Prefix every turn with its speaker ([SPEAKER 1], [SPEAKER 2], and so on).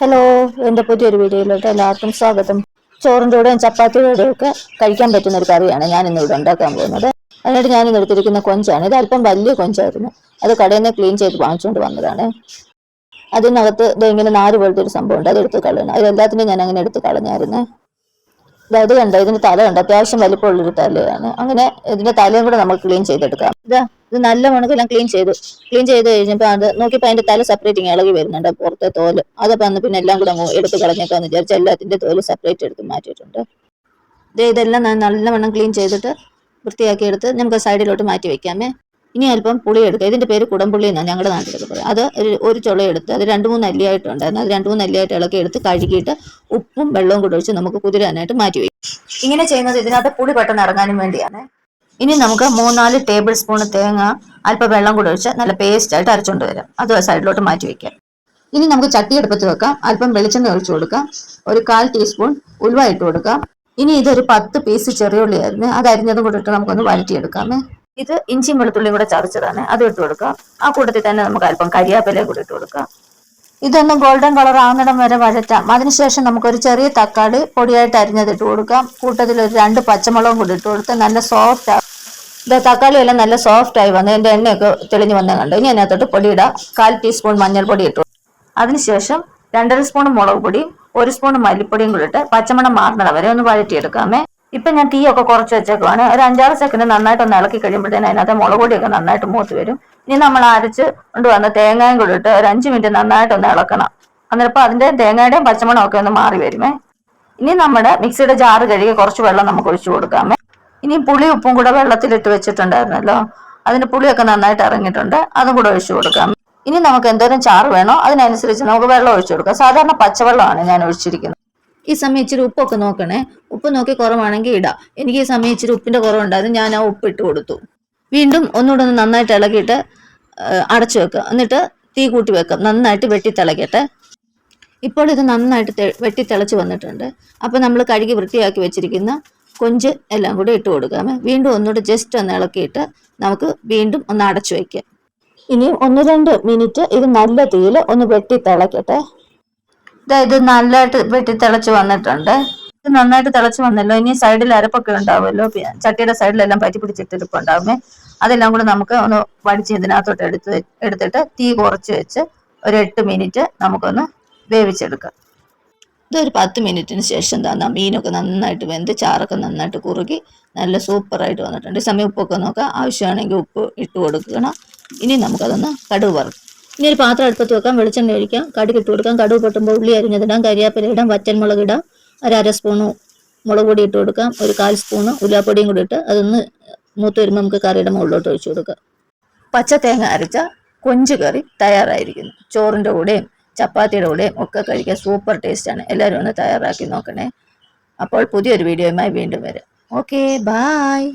[SPEAKER 1] Hello എന്റെ പുതിയൊരു വീഡിയോയിലോട്ട് എല്ലാവർക്കും സ്വാഗതം. ചോറിന്റെ കൂടെയും ചപ്പാത്തിയുടെ കൂടെയും ഒക്കെ കഴിക്കാൻ പറ്റുന്ന ഒരു കറിയാണ് ഞാൻ ഇന്ന് ഇവിടെ ഉണ്ടാക്കാൻ പോകുന്നത്. അതിനായിട്ട് ഞാൻ ഇന്ന് എടുത്തിരിക്കുന്ന കൊഞ്ചാണ്. ഇത് അല്പം വലിയ കൊഞ്ചായിരുന്നു. അത് കടയിൽ നിന്ന് ക്ലീൻ ചെയ്ത് വാങ്ങിച്ചുകൊണ്ട് വന്നതാണ്. അതിനകത്ത് ഇതെങ്ങനെ നാല് പോലത്തെ ഒരു സംഭവം ഉണ്ട് അത് എടുത്ത് കളയണം. അതിലെല്ലാത്തിനും ഞാൻ അങ്ങനെ എടുത്ത് കളഞ്ഞായിരുന്നു. അതായത് കണ്ടോ ഇതിന്റെ തല കണ്ട അത്യാവശ്യം വലിപ്പമുള്ളൊരു തലയാണ്. അങ്ങനെ ഇതിന്റെ തലയും കൂടെ നമ്മൾ ക്ലീൻ ചെയ്തെടുക്കാം. ഇതാ ഇത് നല്ല മണക്കെല്ലാം ക്ലീൻ ചെയ്തു ക്ലീൻ ചെയ്ത് കഴിഞ്ഞപ്പോൾ അത് നോക്കിയപ്പോൾ അതിന്റെ തല സെപ്പറേറ്റ് ഇളകി വരുന്നുണ്ട് പുറത്തെ തോൽ. അതപ്പോൾ അന്ന് പിന്നെ എല്ലാം കൂടെ എടുത്ത് കളഞ്ഞേക്കാന്ന് വിചാരിച്ചു എല്ലാത്തിന്റെ തോൽ സെപ്പറേറ്റ് എടുത്ത് മാറ്റിയിട്ടുണ്ട്. ഇതെല്ലാം നല്ലവണ്ണം ക്ലീൻ ചെയ്തിട്ട് വൃത്തിയാക്കി എടുത്ത് നമുക്ക് സൈഡിലോട്ട് മാറ്റി വെക്കാമേ. ഇനി അല്പം പുളി എടുക്കുക. ഇതിന്റെ പേര് കുടംപുള്ളി എന്നാണ് ഞങ്ങളുടെ നാട്ടിലൊക്കെ പറയുക. അത് ഒരു ഒരു ചുള എടുത്ത് അത് രണ്ട് മൂന്ന് അല്ലിയായിട്ടുണ്ടായിരുന്നു. അത് രണ്ട് മൂന്ന് അല്ലിയായിട്ട് ഇളക്കി എടുത്ത് കഴുകിയിട്ട് ഉപ്പും വെള്ളവും കൂടെ ഒഴിച്ച് നമുക്ക് കുതിരാനായിട്ട് മാറ്റി വയ്ക്കും. ഇങ്ങനെ ചെയ്യുന്നത് ഇതിനകത്ത് പുളി പെട്ടെന്ന് ഇറങ്ങാനും വേണ്ടിയാണ്. ഇനി നമുക്ക് മൂന്നാൽ ടേബിൾ സ്പൂൺ തേങ്ങ അല്പം വെള്ളം കൂടെ ഒഴിച്ച് നല്ല പേസ്റ്റ് ആയിട്ട് അരച്ചുകൊണ്ട് വരാം. അത് സൈഡിലോട്ട് മാറ്റി വെക്കാം ഇനി നമുക്ക് ചട്ടി അടുപ്പത്ത് വെക്കാം. അല്പം വെളിച്ചെണ്ണ ഒഴിച്ചു കൊടുക്കാം. ഒരു കാൽ ടീസ്പൂൺ ഉലുവ ഇട്ട് കൊടുക്കാം. ഇനി ഇതൊരു പത്ത് പീസ് ചെറിയുള്ളിയായിരുന്നു അത് അരിഞ്ഞതും കൂടെ ഇട്ട് നമുക്കൊന്ന് വഴറ്റിയെടുക്കാമേ. ഇത് ഇഞ്ചിയും വെളുത്തുള്ളിയും കൂടെ ചതച്ചതാണ്. അത് ഇട്ട് കൊടുക്കുക. ആ കൂട്ടത്തിൽ തന്നെ നമുക്ക് അല്പം കരിയാപ്പിലയും കൂടെ ഇട്ട് കൊടുക്കുക. ഇതൊന്ന് ഗോൾഡൻ കളർ ആവുന്നിടം വരെ വഴറ്റാം. അതിനുശേഷം നമുക്കൊരു ചെറിയ തക്കാളി പൊടിയായിട്ട് അരിഞ്ഞത് ഇട്ട് കൊടുക്കാം. കൂട്ടത്തിൽ ഒരു രണ്ട് പച്ചമുളകും കൂടി ഇട്ട് കൊടുത്ത് നല്ല സോഫ്റ്റ് ഇത് തക്കാളി എല്ലാം നല്ല സോഫ്റ്റ് ആയി വന്ന്. എന്റെ എണ്ണയൊക്കെ തെളിഞ്ഞ് വന്നേ കണ്ടു. ഇനി അതിനകത്തോട്ട് പൊടിയിടാം. കാൽ ടീസ്പൂൺ മഞ്ഞൾപ്പൊടി ഇട്ടു അതിനുശേഷം രണ്ടര സ്പൂൺ മുളക് പൊടിയും ഒരു സ്പൂൺ മല്ലിപ്പൊടിയും കൂടി ഇട്ട് പച്ചമണം മാറുന്നത് വരെ ഒന്ന് വഴറ്റിയെടുക്കാമേ. ഇപ്പൊ ഞാൻ തീയൊക്കെ കുറച്ച് വെച്ചേക്കുവാണ്. ഒരു അഞ്ചാറ് സെക്കൻഡ് നന്നായിട്ട് ഒന്ന് ഇളക്കി കഴിയുമ്പോഴത്തേന് അതിനകത്ത് മുളക് പൊടിയൊക്കെ നന്നായിട്ട് മൂത്ത് വരും. ഇനി നമ്മൾ അരച്ച് കൊണ്ടുവന്ന തേങ്ങയും കൂടി ഇട്ട് ഒരു അഞ്ച് മിനിറ്റ് നന്നായിട്ട് ഒന്ന് ഇളക്കണം. അന്നേരപ്പോൾ അതിന്റെ തേങ്ങയുടെയും പച്ചമണം ഒക്കെ ഒന്ന് മാറി വരുമേ. ഇനി നമ്മുടെ മിക്സിയുടെ ജാറ് കഴുകി കുറച്ച് വെള്ളം നമുക്ക് ഒഴിച്ചു കൊടുക്കാമേ. ഇനി പുളി ഉപ്പും കൂടെ വെള്ളത്തിലിട്ട് വെച്ചിട്ടുണ്ടായിരുന്നല്ലോ. അതിന് പുളിയൊക്കെ നന്നായിട്ട് ഇറങ്ങിയിട്ടുണ്ട്. അതും കൂടെ ഒഴിച്ചു കൊടുക്കാം. ഇനി നമുക്ക് എന്തോരം ചാറ് വേണോ അതിനനുസരിച്ച് നമുക്ക് വെള്ളം ഒഴിച്ചു കൊടുക്കാം. സാധാരണ പച്ചവെള്ളമാണ് ഞാൻ ഒഴിച്ചിരിക്കുന്നത്. ഈ സമയം ഇച്ചിരി ഉപ്പൊക്കെ നോക്കണേ. ഉപ്പ് നോക്കി കുറവാണെങ്കിൽ ഇടാം. എനിക്ക് ഈ സമയം ഇച്ചിരി ഉപ്പിന്റെ കുറവുണ്ടായിരുന്നു ഞാൻ ആ ഉപ്പ് ഇട്ട് കൊടുത്തു. വീണ്ടും ഒന്നുകൂടെ ഒന്ന് നന്നായിട്ട് ഇളകിയിട്ട് അടച്ചു വെക്കുക എന്നിട്ട് തീ കൂട്ടി വെക്കാം. നന്നായിട്ട് വെട്ടി തിളക്കട്ടെ. ഇപ്പോൾ ഇത് നന്നായിട്ട് വെട്ടി തിളച്ച് വന്നിട്ടുണ്ട്. അപ്പോൾ നമ്മൾ കഴുകി വൃത്തിയാക്കി വെച്ചിരിക്കുന്ന കൊഞ്ച് എല്ലാം കൂടി ഇട്ട് കൊടുക്കാമേ. വീണ്ടും ഒന്നുകൂടെ ജസ്റ്റ് ഒന്ന് ഇളക്കിയിട്ട് നമുക്ക് വീണ്ടും ഒന്ന് അടച്ചു വയ്ക്കാം ഇനി ഒന്ന് രണ്ട് മിനിറ്റ് ഇത് നല്ല തീയിൽ ഒന്ന് വെട്ടി തിളക്കട്ടെ. ഇത് നല്ലതായിട്ട് വെട്ടി തിളച്ച് വന്നിട്ടുണ്ട്. ഇത് നന്നായിട്ട് തിളച്ച് വന്നല്ലോ. ഇനി സൈഡിൽ അരപ്പൊക്കെ ഉണ്ടാവുമല്ലോ. ചട്ടിയുടെ സൈഡിലെല്ലാം പറ്റി പിടിച്ചിട്ടിരിപ്പുണ്ടാവുമേ അതെല്ലാം കൂടെ നമുക്ക് ഒന്ന് വടിച്ച് ഇതിനകത്തോട്ട് എടുത്ത് എടുത്തിട്ട് തീ കുറച്ച് വെച്ച് ഒരു എട്ട് മിനിറ്റ് നമുക്കൊന്ന് വേവിച്ചെടുക്കാം. ഇതൊരു പത്ത് മിനിറ്റിന് ശേഷം തന്നെ മീനൊക്കെ നന്നായിട്ട് വെന്ത് ചാറൊക്കെ നന്നായിട്ട് കുറുകി നല്ല സൂപ്പറായിട്ട് വന്നിട്ടുണ്ട്. ഈ സമയം ഉപ്പൊക്കെ നോക്കാം ആവശ്യമാണെങ്കിൽ ഉപ്പ് ഇട്ട് കൊടുക്കണം. ഇനി നമുക്കതൊന്ന് കടുവ് വറുക്കും. ഇനി ഒരു പാത്രം അടുപ്പത്ത് വെക്കാം വെളിച്ചെണ്ണ ഒഴിക്കാം കടുക് ഇട്ട് കൊടുക്കാം. കടുക് പൊട്ടുമ്പോൾ ഉള്ളി അരിഞ്ഞതിടാം കരിയാപ്പില ഇടാം വറ്റൻമുളക് ഇടാം ഒരു അര സ്പൂണ് മുളക് പൊടി ഇട്ട് കൊടുക്കാം ഒരു കാൽ സ്പൂണ് ഉലാപ്പൊടിയും കൂടി ഇട്ട് അതൊന്ന് മൂത്ത് വരുമ്പോൾ നമുക്ക് കറിയുടെ മുകളിലോട്ട് ഒഴിച്ചു കൊടുക്കാം. പച്ച തേങ്ങ അരച്ച കൊഞ്ച് കറി തയ്യാറായിരിക്കുന്നു. ചോറിന്റെ കൂടെയും ചപ്പാത്തിയുടെ കൂടെയും ഒക്കെ കഴിക്കാൻ സൂപ്പർ ടേസ്റ്റാണ് എല്ലാവരും ഒന്ന് തയ്യാറാക്കി നോക്കണേ. അപ്പോൾ പുതിയൊരു വീഡിയോയുമായി വീണ്ടും വരാം. Okay bye